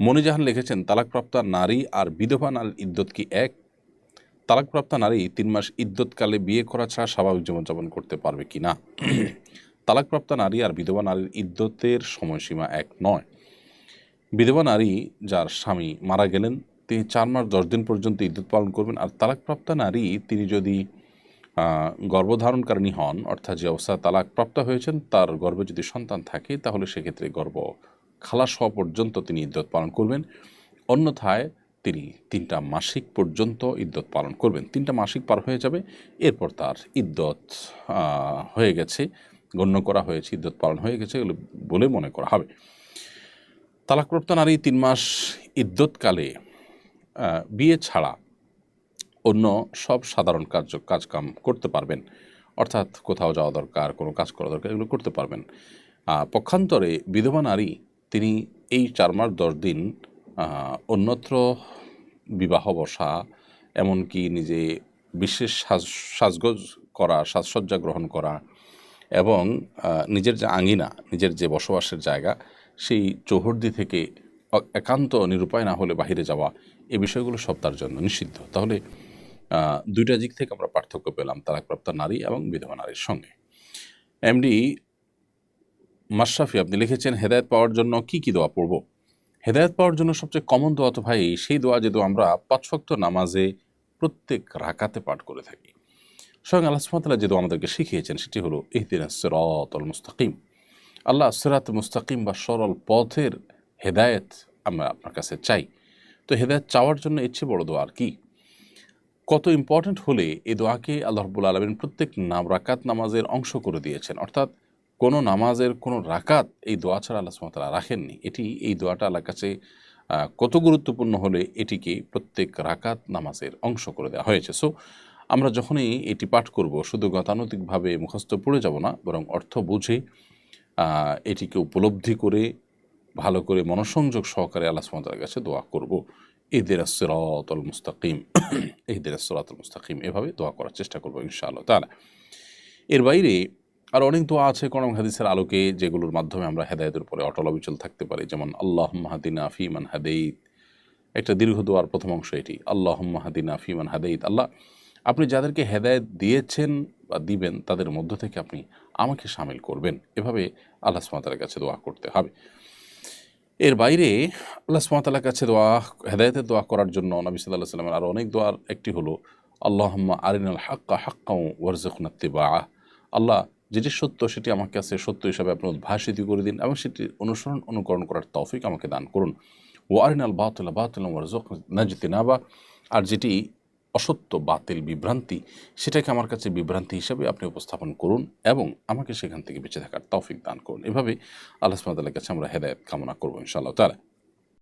মনিজাহান লিখেছেন, তালাকপ্রাপ্তা নারী আর বিধবা নারীর ইদ্যত কি এক? তালাকপ্রাপ্তা নারী তিন মাস ইদ্যৎকালে বিয়ে করা ছাড়া স্বাভাবিক জীবনযাপন করতে পারবে কি না? তালাকপ্রাপ্তা নারী আর বিধবা নারীর ইদ্যতের সময়সীমা এক নয়। বিধবা নারী যার স্বামী মারা গেলেন, তিনি চার মাস দশ দিন পর্যন্ত ইদ্যুৎ পালন করবেন আর তালাকপ্রাপ্তা নারী তিনি যদি গর্ভধারণকারিণী হন, অর্থাৎ যে অবস্থা তালাকপ্রাপ্ত হয়েছেন, তার গর্ভে যদি সন্তান থাকে, তাহলে সেক্ষেত্রে গর্ভ খালাস হওয়া পর্যন্ত তিনি ইদ্যত পালন করবেন। অন্যথায় তিনি তিনটা মাসিক পর্যন্ত ইদ্যত পালন করবেন। তিনটা মাসিক পার হয়ে যাবে। এরপর তার ইদ্যত হয়ে গেছে। গণ্য করা হয়েছে ইদ্যত পালন হয়ে গেছে এগুলো বলে মনে করা হবে। তালাকপ্রাপ্ত নারী তিন মাস ইদ্যৎকালে বিয়ে ছাড়া অন্য সব সাধারণ কার্য, কাজকাম করতে পারবেন। অর্থাৎ কোথাও যাওয়া দরকার, কোনো কাজ করা দরকার, এগুলো করতে পারবেন। পক্ষান্তরে বিধবা নারী তিনি এই চার মাস দশ দিন অন্যত্র বিবাহ বসা, এমনকি নিজে বিশেষ সাজ, সাজগোজ করা, সাজসজ্জা গ্রহণ করা এবং নিজের যে আঙিনা, নিজের যে বসবাসের জায়গা, সেই চৌহদ্দি থেকে একান্ত নিরুপায় না হলে বাহিরে যাওয়া, এ বিষয়গুলো সব তার জন্য নিষিদ্ধ। তাহলে দুইটা দিক থেকে আমরা পার্থক্য পেলাম তালাকপ্রাপ্ত নারী এবং বিধবা নারীর সঙ্গে। এমডি মাশরাফি, আপনি লিখেছেন, হেদায়েত পাওয়ার জন্য কি কি দোয়া পড়ব? হেদায়েত পাওয়ার জন্য সবচেয়ে কমন দোয়া তো ভাই, সেই দোয়া যে দোয়া আমরা পাঁচ ওয়াক্ত নামাজে প্রত্যেক রাকাতে পাঠ করে থাকি। স্বয়ং আল্লাহ সুবহানাহু যে দোয়া আমাদেরকে শিখিয়েছেন, সেটি হলো, ইহদিনাস সিরাতাল মুস্তাকিম। আল্লাহ, সিরাত মুস্তাকিম বা সরল পথের হেদায়েত আমরা আপনার কাছে চাই। তো হেদায়েত চাওয়ার জন্য ইচ্ছে বড় দোয়া আর কি? কত ইম্পর্ট্যান্ট হলে এই দোয়াকে আল্লাহ রব্বুল আলমিন প্রত্যেক নাম রাকাত নামাজের অংশ করে দিয়েছেন। অর্থাৎ কোনো নামাজের কোনো রাকাত এই দোয়া ছাড়া আল্লাহ সুমতালা রাখেননি। এটি এই দোয়াটা আল্লাহর কাছে কত গুরুত্বপূর্ণ হলে এটিকে প্রত্যেক রাকাত নামাজের অংশ করে দেওয়া হয়েছে। সো আমরা যখনই এটি পাঠ করব, শুধু গতানুতিকভাবে মুখস্থ পড়ে যাব না, বরং অর্থ বুঝে এটিকে উপলব্ধি করে, ভালো করে মনোসংযোগ সহকারে আল্লাহ সুমতালার কাছে দোয়া করব। ঈদের সিরাতল মুস্তাকিম। ঈদের সিরাতল মুস্তাকিম। এভাবে দোয়া করার চেষ্টা করব ইনশাআল্লাহ তালা এর বাইরে আর অনেক দোয়া আছে কোরআন হাদিসের আলোকে, যেগুলোর মাধ্যমে আমরা হেদায়তের উপরে অটল অবিচল থাকতে পারি। যেমন আল্লাহ মাহাদিনা ফিমান হাদেইত। একটা দীর্ঘ দোয়ার প্রথম অংশ এটি আল্লাহ মাহাদিনা ফিমান হাদেইত। আল্লাহ, আপনি যাদেরকে হেদায়েত দিয়েছেন বা দিবেন, তাদের মধ্য থেকে আপনি আমাকে সামিল করবেন। এভাবে আল্লাহ সুমাতার কাছে দোয়া করতে হবে। এর বাইরে আল্লাহ সুমাতালার কাছে দোয়া, হেদায়তের দোয়া করার জন্য নবী সাল্লাহ সাল্লামের আরও অনেক দোয়ার একটি হলো, আল্লাহম্মা আরিনাল হাক্কা হাক্কাউ ওয়ারজুকনাত্তিবা আল্লাহ যেটি সত্য, সেটি আমার কাছে সত্য হিসাবে আপনি উদ্ভাসিত করে দিন এবং সেটি অনুসরণ, অনুকরণ করার তৌফিক আমাকে দান করুন। ও আরিনাল বাতুল্লা বাতুল্লাহ নাজতি নাবা আর যেটি অসত্য, বাতিল, বিভ্রান্তি, সেটাকে আমার কাছে বিভ্রান্তি হিসাবে আপনি উপস্থাপন করুন এবং আমাকে সেখান থেকে বেঁচে থাকার তৌফিক দান করুন। এভাবে আল্লাহ সুবহানাহু কাছে আমরা হেদায়েত কামনা করব ইনশাআল্লাহ তাআলা।